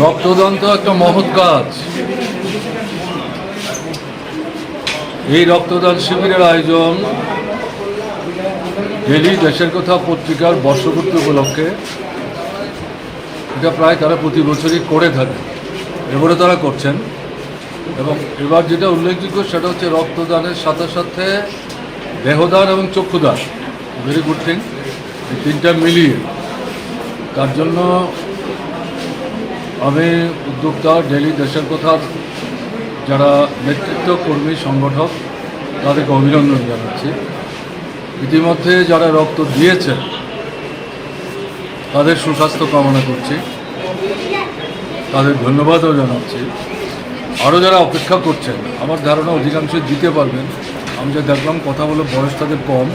রক্তদান তো একটা মহৎ কাজ। এই রক্তদান শিবিরের আয়োজন ডেলি দেশের কথা পত্রিকার বর্ষপূর্তি উপলক্ষে। এটা প্রায় তারা প্রতি বছরই করে থাকে। এবারে তারা করছেন। এবং এবার যেটা উল্লেখযোগ্য সেটা হচ্ছে রক্তদানের সাথে সাথে দেহদান এবং চক্ষুদান। ভেরি গুড থিং এই তিনটা মিলিয়ে। তার জন্য আমি উদ্যোক্তা, ডেলি দেশের কথার যারা নেতৃত্ব কর্মী সংগঠক, তাদেরকে অভিনন্দন জানাচ্ছি। ইতিমধ্যে যারা রক্ত দিয়েছেন তাদের সুস্বাস্থ্য কামনা করছি। তাদের ধন্যবাদও জানাচ্ছি। আরও যারা অপেক্ষা করছেন, আমার ধারণা অধিকাংশ দিতে পারবেন। আমি যা দেখলাম, কথা বলে বয়স তাদের কম।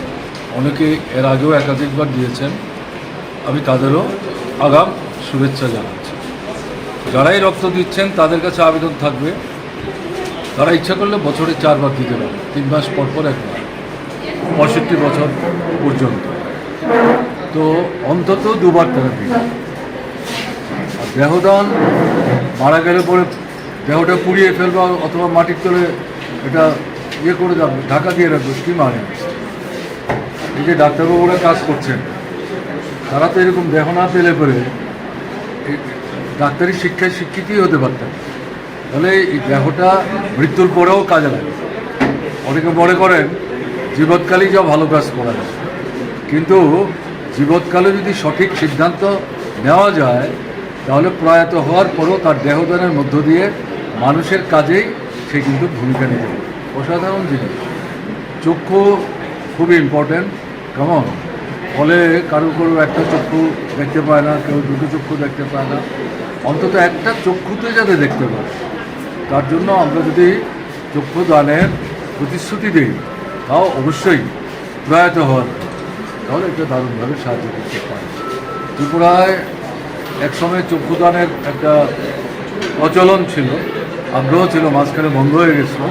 অনেকে এর আগেও একাধিকবার দিয়েছেন। আমি তাদেরও আগাম শুভেচ্ছা জানাচ্ছি। যারাই রক্ত দিচ্ছেন, তাদের কাছে আবেদন থাকবে। তারা ইচ্ছা করলে বছরে চারবার দিতে পারে, তিন মাস পর পর একবার পঁয়ষট্টি বছর পর্যন্ত। তো অন্তত দুবার তারা দিবে। আর দেহদান মারা গেলে পরে দেহটা পুড়িয়ে ফেলবা, অথবা মাটির তলে এটা ইয়ে করে যাবে ঢাকা দিয়ে রাখবে, কী মানে? এই যে ডাক্তারবাবুরা কাজ করছেন, তারা তো এরকম দেহ না পেলে পরে ডাক্তারি শিক্ষায় শিক্ষিতই হতে পারতেন। তাহলে এই দেহটা মৃত্যুর পরেও কাজে লাগে। অনেকে মনে করেন জীবৎকালেই যা ভালো কাজ করা যায়। কিন্তু জীবৎকালে যদি সঠিক সিদ্ধান্ত নেওয়া যায়, তাহলে প্রয়াত হওয়ার পরও তার দেহদানের মধ্য দিয়ে মানুষের কাজেই সে কিন্তু ভূমিকা নিতে অসাধারণ জিনিস। চক্ষু খুবই ইম্পর্ট্যান্ট কেমন ফলে কারও কারও একটা চক্ষু দেখতে পায় না, কেউ দুটো চক্ষু দেখতে পায় না। অন্তত একটা চক্ষুতে যাতে দেখতে পায় তার জন্য আমরা যদি চক্ষু দানের প্রতিশ্রুতি দিই, তাও অবশ্যই প্রয়াত হওয়ার তাহলে এটা দারুণভাবে সাহায্য করতে পারে। ত্রিপুরায় একসময় চক্ষুদানের একটা প্রচলন ছিল। আগ্রহ ছিল, মাঝখানে বন্ধ হয়ে গেছিল।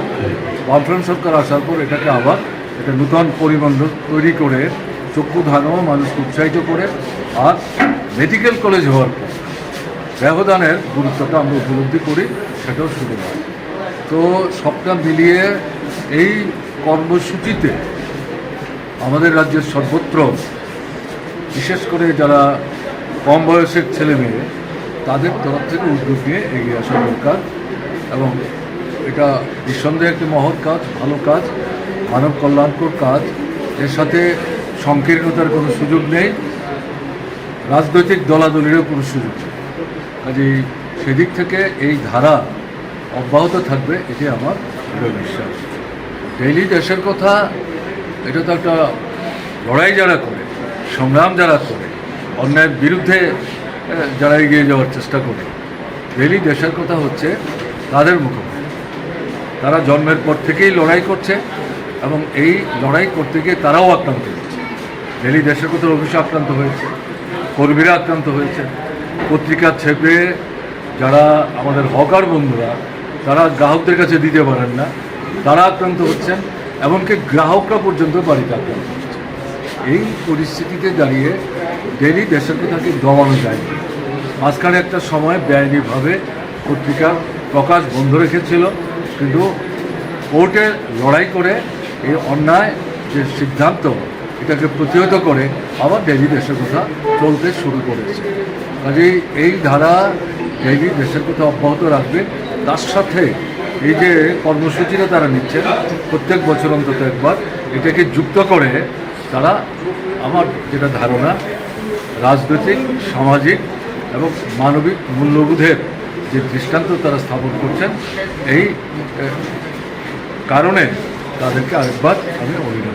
বামফ্রন্ট সরকার আসার পর এটাকে আবার একটা নূতন পরিমণ্ডল তৈরি করে চক্ষুদানও মানুষকে উৎসাহিত করে আর মেডিকেল কলেজ হওয়ার পর ব্যবধানের গুরুত্বটা আমরা উপলব্ধি করি, সেটাও শুরু হয় তো সবটা মিলিয়ে এই কর্মসূচিতে আমাদের রাজ্যের সর্বত্র, বিশেষ করে যারা কম বয়সের ছেলে মেয়ে, তাদের তরফ থেকে উদ্যোগ নিয়ে এগিয়ে আসা দরকার এবং এটা নিঃসন্দেহে একটি মহৎ কাজ, ভালো কাজ, মানব কল্যাণকর কাজ। এর সাথে সংকীর্ণতার কোনো সুযোগ নেই, রাজনৈতিক দলাদলিরও কোনো সুযোগ নেই। কাজেই সেদিক থেকে এই ধারা অব্যাহত থাকবে এটি আমার দৃঢ় বিশ্বাস। ডেইলি দেশের কথা, এটা তো একটা লড়াই যারা করে, সংগ্রাম যারা করে, অন্যায়ের বিরুদ্ধে যারা এগিয়ে যাওয়ার চেষ্টা করে, ডেইলি দেশের কথা হচ্ছে তাদের মুখোমুখি। তারা জন্মের পর থেকেই লড়াই করছে এবং এই লড়াই করতে গিয়ে তারাও আক্রান্ত হয়েছে। ডেলি দেশের কোথাও অফিসে আক্রান্ত হয়েছে, কর্মীরা আক্রান্ত হয়েছে। পত্রিকা ছেপে যারা আমাদের হকার বন্ধুরা, তারা গ্রাহকদের কাছে দিতে পারেন না তারা আক্রান্ত হচ্ছেন, এমনকি গ্রাহকরা পর্যন্ত বাড়িতে আক্রান্ত হচ্ছে এই পরিস্থিতিতে দাঁড়িয়ে ডেলি দেশের কথাকে দমানো যায়। মাঝখানে একটা সময় বেআইনিভাবে পত্রিকার প্রকাশ বন্ধ রেখেছিল, কিন্তু কোর্টে লড়াই করে এই অন্যায় যে সিদ্ধান্ত এটাকে প্রতিহত করে আবার ডেলি দেশের কথা চলতে শুরু করেছে। কাজেই এই ধারা ডেলি দেশের কথা অব্যাহত রাখবে। তার সাথে এই যে কর্মসূচিটা তারা নিচ্ছে, প্রত্যেক বছর অন্তত একবার, এটাকে যুক্ত করে তারা আমার যেটা ধারণা, রাজনৈতিক, সামাজিক এবং মানবিক মূল্যবোধের যে দৃষ্টান্ত তারা স্থাপন করছেন, এই কারণে তাদেরকে আরেকবার আমি অভিনন্দন